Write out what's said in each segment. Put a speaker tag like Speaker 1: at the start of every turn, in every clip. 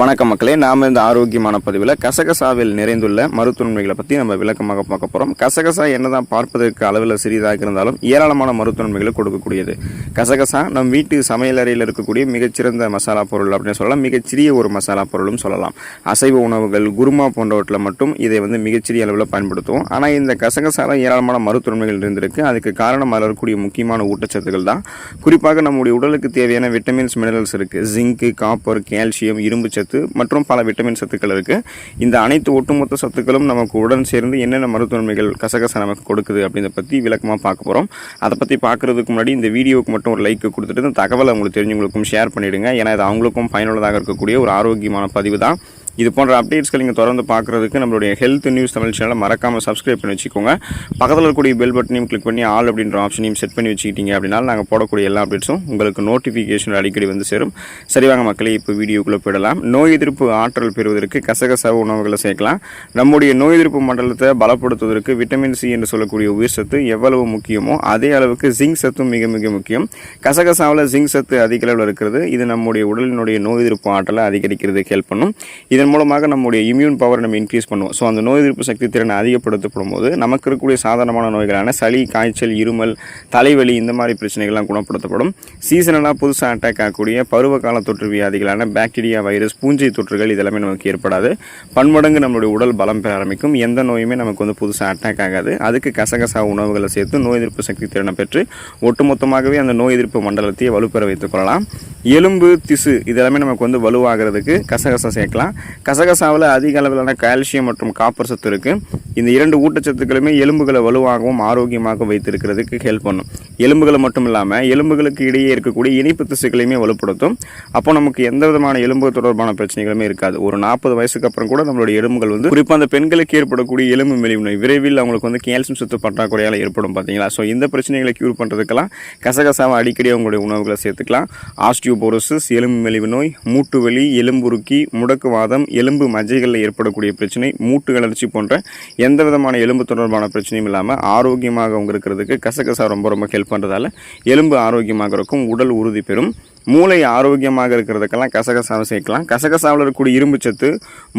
Speaker 1: வணக்கம் மக்களே நாம இந்த ஆரோக்கியமான பதிவில் கசகசாவில் நிறைந்துள்ள மருத்துவன்மைகளை பற்றி நம்ம விளக்கமாக பார்க்க போகிறோம் கசகசா என்னதான் பார்ப்பதற்கு அளவில் சிறிதாக இருந்தாலும் ஏராளமான மருத்துவன்மைகளை கொடுக்கக்கூடியது. கசகசா நம் வீட்டு சமையலறையில் இருக்கக்கூடிய மிகச்சிறந்த மசாலா பொருள் அப்படின்னு சொல்லலாம். மிகச்சிறிய ஒரு மசாலா பொருளும் சொல்லலாம். அசைவ உணவுகள் குருமா போன்றவற்றில் மட்டும் இதை வந்து மிகச்சிறிய அளவில் பயன்படுத்துவோம். ஆனால் இந்த கசகசால ஏராளமான மருத்துவன்மைகள் இருந்திருக்கு. அதுக்கு காரணம் அதில் இருக்கக்கூடிய முக்கியமான ஊட்டச்சத்துக்கள் தான். குறிப்பாக நம்முடைய உடலுக்கு தேவையான விட்டமின்ஸ் மினரல்ஸ் இருக்குது ஜிங்கு காப்பர் கால்சியம் இரும்பு சத்து சத்து மற்றும் பல விட்டமின் சத்துக்கள் இருக்குது இந்த அனைத்து ஒட்டுமொத்த சத்துக்களும் நமக்கு உடன் சேர்ந்து என்னென்ன மருத்துவன்மைகள் கசகசை நமக்கு கொடுக்குது அப்படின்றத பற்றி விளக்கமாக பார்க்க போகிறோம் அதை பற்றி பார்க்குறதுக்கு முன்னாடி இந்த வீடியோவுக்கு மட்டும் ஒரு லைக் கொடுத்துட்டு இந்த தகவலை உங்களுக்கு தெரிஞ்சவங்களுக்கும் ஷேர் பண்ணிவிடுங்க ஏன்னா இது அவங்களுக்கும் பயனுள்ளதாக இருக்கக்கூடிய ஒரு ஆரோக்கியமான பதிவு தான். இது போன்ற அப்டேட்ஸ்கள் நீங்கள் தொடர்ந்து பார்க்குறதுக்கு நம்மளுடைய ஹெல்த் நியூஸ் தமிழ் சேனலை மறக்காமல் சப்ஸ்கிரைப் பண்ணி வச்சுக்கோங்க. பக்கத்தில் இருக்கக்கூடிய பெல் பட்டனையும் கிளிக் பண்ணி ஆல் அப்படின்ற ஆப்ஷனையும் செட் பண்ணி வச்சுக்கிட்டீங்க அப்படின்னா நாங்கள் போடக்கூடிய எல்லா அப்டேட்ஸும் உங்களுக்கு நோட்டிஃபிகேஷன் அடிக்கடி வந்து சேரும். சரிவாங்க மக்களே இப்போ வீடியோக்குள்ளே போயிடலாம். நோய் எதிர்ப்பு ஆற்றல் பெறுவதற்கு கசகசா உணவுகளை சேர்க்கலாம். நம்முடைய நோய் எதிர்ப்பு மண்டலத்தை பலப்படுத்துவதற்கு விட்டமின் சி என்று சொல்லக்கூடிய உயிர் சத்து எவ்வளவு முக்கியமோ அதே அளவுக்கு ஜிங்க் சத்தும் மிக மிக முக்கியம். கசகசாவில் ஜிங்க் சத்து அதிக அளவில் இருக்கிறது. இது நம்முடைய உடலினுடைய நோய் எதிர்ப்பு ஆற்றலை அதிகரிக்கிறதுக்கு ஹெல்ப் பண்ணும். இதன் மூலமாக நம்முடைய இம்யூன் பவர் நம்ம இன்க்ரீஸ் பண்ணுவோம். ஸோ அந்த நோய் எதிர்ப்பு சக்தி திறனை அதிகப்படுத்தப்படும் போது நமக்கு இருக்கக்கூடிய சாதாரணமான நோய்களான சளி காய்ச்சல் இருமல் தலைவலி இந்த மாதிரி பிரச்சனைகள்லாம் குணப்படுத்தப்படும். சீசனலாக புதுசாக அட்டாக் ஆகக்கூடிய பருவகால தொற்று வியாதிகளான பாக்டீரியா வைரஸ் பூஞ்சை தொற்றுகள் இதெல்லாமே நமக்கு ஏற்படாது. பன்மடங்கு நம்மளுடைய உடல் பலம் பெற ஆரம்பிக்கும். எந்த நோயுமே நமக்கு வந்து புதுசாக அட்டாக் ஆகாது. அதுக்கு கசகசா உணவுகளை சேர்த்து நோய் எதிர்ப்பு சக்தி திறனை பெற்று ஒட்டுமொத்தமாகவே அந்த நோய் எதிர்ப்பு மண்டலத்தையே வலுப்பெற வைத்துக் கொள்ளலாம். எலும்பு திசு இதெல்லாமே நமக்கு வந்து வலுவாகிறதுக்கு கசகசா சேர்க்கலாம். கசகசாவில் அதிக அளவிலான கால்சியம் மற்றும் காப்பர் சத்து இருக்கு. இந்த இரண்டு ஊட்டச்சத்துக்களுமே எலும்புகளை வலுவாகவும் ஆரோக்கியமாக வைத்திருக்கிறதுக்கு ஹெல்ப் பண்ணும். எலும்புகளை மட்டும் இல்லாமல் எலும்புகளுக்கு இடையே இருக்கக்கூடிய இனிப்பு திசுக்களையுமே வலுப்படுத்தும். அப்போ நமக்கு எந்த விதமான எலும்பு தொடர்பான பிரச்சனைகளுமே இருக்காது. ஒரு நாற்பது வயசுக்கு அப்புறம் கூட நம்மளுடைய எலும்புகள் வந்து குறிப்பாக அந்த பெண்களுக்கு ஏற்படக்கூடிய எலும்பு மெலிவு நோய் விரைவில் அவங்களுக்கு வந்து கேல்சியம் சத்து பற்றாக்குறையால் ஏற்படும் பார்த்தீங்களா ஸோ இந்த பிரச்சனைகளை க்யூர் பண்ணுறதுக்கெல்லாம் கசகசாவை அடிக்கடி அவங்களுடைய உணவுகளை சேர்த்துக்கலாம். ஆஸ்டியோபோரோசிஸ் எலும்பு மெலிவு நோய் மூட்டு வலி எலும்புருக்கி முடக்குவாதம் எலும்பு மஜ்ஜைகளில் ஏற்படக்கூடிய பிரச்சனை மூட்டு வளர்ச்சி போன்ற எந்த விதமான எலும்பு தொடர்பான பிரச்சனையும் இல்லாமல் ஆரோக்கியமாக அவங்க இருக்கிறதுக்கு கசகசா ரொம்ப ரொம்ப ஹெல்ப் பண்ணுறதால எலும்பு ஆரோக்கியமாக இருக்கும் உடல் உறுதி பெறும். மூளை ஆரோக்கியமாக இருக்கிறதுக்கெல்லாம் கசகசாவை சேர்க்கலாம். கசகசாவில் இருக்கக்கூடிய இரும்பு சத்து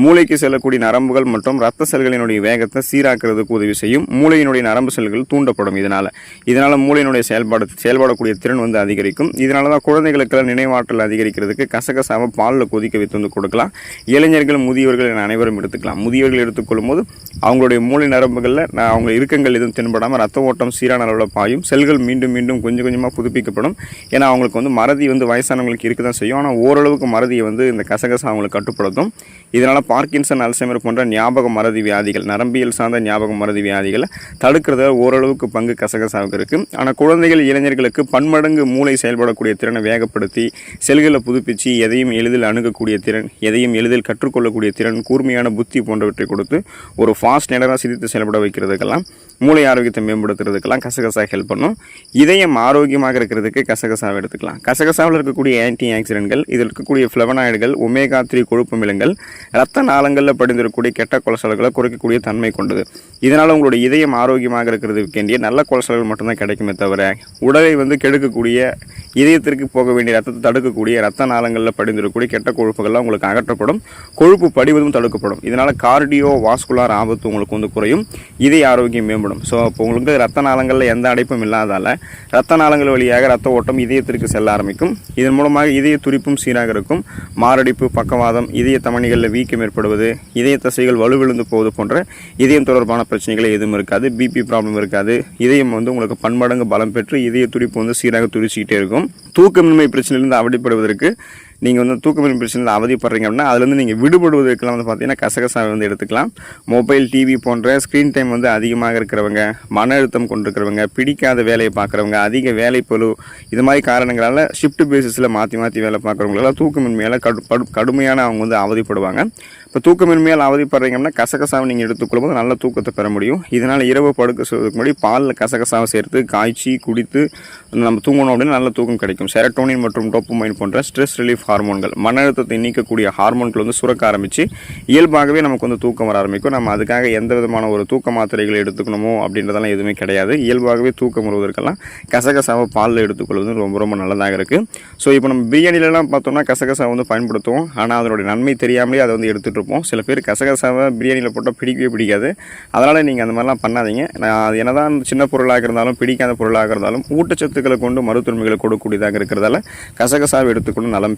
Speaker 1: மூளைக்கு செல்லக்கூடிய நரம்புகள் மற்றும் ரத்த செல்களினுடைய வேகத்தை சீராக்கிறதுக்கு உதவி செய்யும். மூளையினுடைய நரம்பு செல்கள் தூண்டப்படும் இதனால். இதனால் மூளையினுடைய செயல்பாடு செயல்படக்கூடிய திறன் வந்து அதிகரிக்கும். இதனால தான் குழந்தைகளுக்கெல்லாம் நினைவாற்றல் அதிகரிக்கிறதுக்கு கசகசாவை பாலில் கொதிக்க வைத்து வந்து கொடுக்கலாம். இளைஞர்கள் முதியவர்கள் என அனைவரும் எடுத்துக்கலாம். முதியவர்கள் எடுத்துக்கொள்ளும் போது அவங்களுடைய மூளை நரம்புகளில் நான் அவங்க இறுக்கங்கள் எதுவும் தென்படாமல் ரத்த ஓட்டம் சீரான அளவில் பாயும். செல்கள் மீண்டும் மீண்டும் கொஞ்சம் கொஞ்சமாக புதுப்பிக்கப்படும். ஏன்னா அவங்களுக்கு வந்து மறதி வந்து வயசானவங்களுக்கு இருக்க தான் செய்யும். ஆனால் ஓரளவுக்கு மறதியை வந்து இந்த கசகசா அவங்களுக்கு கட்டுப்படுத்தும். இதனால் பார்க்கின்சன் அல்சைமர் போன்ற ஞாபக மறதி வியாதிகள் நரம்பியல் சார்ந்த ஞாபக மறதி வியாதிகளை தடுக்கிறத ஓரளவுக்கு பங்கு கசகசாவுக்கு இருக்குது ஆனால் குழந்தைகள் இளைஞர்களுக்கு பன்மடங்கு மூளை செயல்படக்கூடிய திறனை வேகப்படுத்தி செல்களை புதுப்பிச்சு எதையும் எளிதில் அணுகக்கூடிய திறன் எதையும் எளிதில் கற்றுக்கொள்ளக்கூடிய திறன் கூர்மையான புத்தி போன்றவற்றை கொடுத்து ஒரு ஃபாஸ்ட் நேரம் சிரித்து செயல்பட வைக்கிறதுக்கெல்லாம் மூளை ஆரோக்கியத்தை மேம்படுத்துறதுக்கெல்லாம் கசகசா ஹெல்ப் பண்ணும். இதயம் ஆரோக்கியமாக இருக்கிறதுக்கு கசகசாவை எடுத்துக்கலாம். கசகசாவில் இருக்கக்கூடிய ஆன்டி ஆக்சிடென்ட்கள் இதில் இருக்கக்கூடிய ஃப்ளவனாய்டுகள் ஒமேகா த்ரீ கொழுப்பமிலங்கள் ரத்த நாளங்களில் படிந்திருக்கக்கூடிய கெட்ட கொலஸ்ட்ரால்களை குறைக்கக்கூடிய தன்மை கொண்டது. இதனால் உங்களுடைய இதயம் ஆரோக்கியமாக இருக்கிறதுக்கு வேண்டிய நல்ல கொலஸ்ட்ரால் மட்டும்தான் கிடைக்குமே தவிர உடலை வந்து கெடுக்கக்கூடிய இதயத்திற்கு போக வேண்டிய ரத்தத்தை தடுக்கக்கூடிய ரத்த நாளங்களில் படிந்திருக்கக்கூடிய கெட்ட கொழுப்புகள்லாம் உங்களுக்கு அகற்றப்படும். கொழுப்பு படிவதும் தடுக்கப்படும். இதனால் கார்டியோ வாஸ்குலார் ஆபத்து உங்களுக்கு வந்து குறையும். இதய ஆரோக்கியம் மேம்படும். ஸோ இப்போ உங்களுக்கு ரத்த நாளங்களில் எந்த அடைப்பும் இல்லாதால் ரத்த நாளங்கள் வழியாக ரத்த ஓட்டம் இதயத்திற்கு செல்ல ஆரம்பிக்கும். இதன் மூலமாக இதய துடிப்பும் சீராக இருக்கும். மாரடைப்பு பக்கவாதம் இதய தமணிகளில் வீக்கம் ஏற்படுவது இதய தசைகள் வலுவிழுந்து போவது போன்ற இதயம் தொடர்பான பிரச்சனைகள் எதுவும் இருக்காது. பிபி ப்ராப்ளம் இருக்காது. இதயம் வந்து உங்களுக்கு பன்மடங்கு பலம் பெற்று இதய துடிப்பு வந்து சீராக துடிச்சிக்கிட்டே இருக்கும். தூக்கமின்மை பிரச்சனையிலிருந்து அவதிப்படுவதற்கு நீங்கள் வந்து தூக்கமின் பிரச்சனையில் அவதிப்படுறீங்க அப்படின்னா அதுலேருந்து நீங்கள் விடுபடுவதற்கெல்லாம் வந்து பார்த்தீங்கன்னா கசகசாவை வந்து எடுத்துக்கலாம். மொபைல் டிவி போன்ற ஸ்க்ரீன் டைம் வந்து அதிகமாக இருக்கிறவங்க மன அழுத்தம் கொண்டிருக்கிறவங்க பிடிக்காத வேலையை பார்க்குறவங்க அதிக வேலை பொழு இது மாதிரி காரணங்களால் ஷிஃப்ட் பேசிஸில் மாற்றி மாற்றி வேலை பார்க்குறவங்களால தூக்கமின்மையால் கடு படு கடுமையான அவங்க வந்து அவதிப்படுவாங்க. இப்போ தூக்கமின்மையால் அவதிப்படுறீங்கன்னா கசகசாவை நீங்கள் எடுத்துக்கொள்ளும் போது நல்ல தூக்கத்தை பெற முடியும். இதனால் இரவு படுக்க சொல்வதற்கு முன்னாடி பாலில் கசகசாவை சேர்த்து காய்ச்சி குடித்து நம்ம தூங்கணும் அப்படின்னு நல்ல தூக்கம் கிடைக்கும். செரட்டோனின் மற்றும் டோப்பமைன் போன்ற ஸ்ட்ரெஸ் ரிலீஃப் ஹார்மோன்கள் மன அழுத்தத்தை நீக்கக்கூடிய ஹார்மோன்கள் வந்து சுரக்க ஆரம்பித்து இயல்பாகவே நமக்கு வந்து தூக்கம் வர ஆரம்பிக்கும். நம்ம அதுக்காக எந்த விதமான ஒரு தூக்க மாத்திரைகளை எடுத்துக்கணுமோ அப்படின்றதெல்லாம் எதுவுமே கிடையாது. இயல்பாகவே தூக்கம் வருவதற்கெல்லாம் கசகசாவை பாலில் எடுத்துக்கொள்வது ரொம்ப ரொம்ப நல்லதாக இருக்குது ஸோ இப்போ நம்ம பிரியாணிலலாம் பார்த்தோம்னா கசகசா வந்து பயன்படுத்துவோம். ஆனால் அதனுடைய நன்மை தெரியாமலே அதை வந்து எடுத்துகிட்டு இருப்போம். சில பேர் கசகசாவை பிரியாணியில் போட்டால் பிடிக்கவே பிடிக்காது. அதனால் நீங்கள் அந்த மாதிரிலாம் பண்ணாதீங்க. நான் அது என்னதான் சின்ன பொருளாக இருந்தாலும் பிடிக்காத பொருளாக இருந்தாலும் ஊட்டச்சத்துக்களை கொண்டு மருத்துவமைகளை கொடுக்கக்கூடியதாக இருக்கிறதால கசகசாவை எடுத்துக்கொண்டு நலம்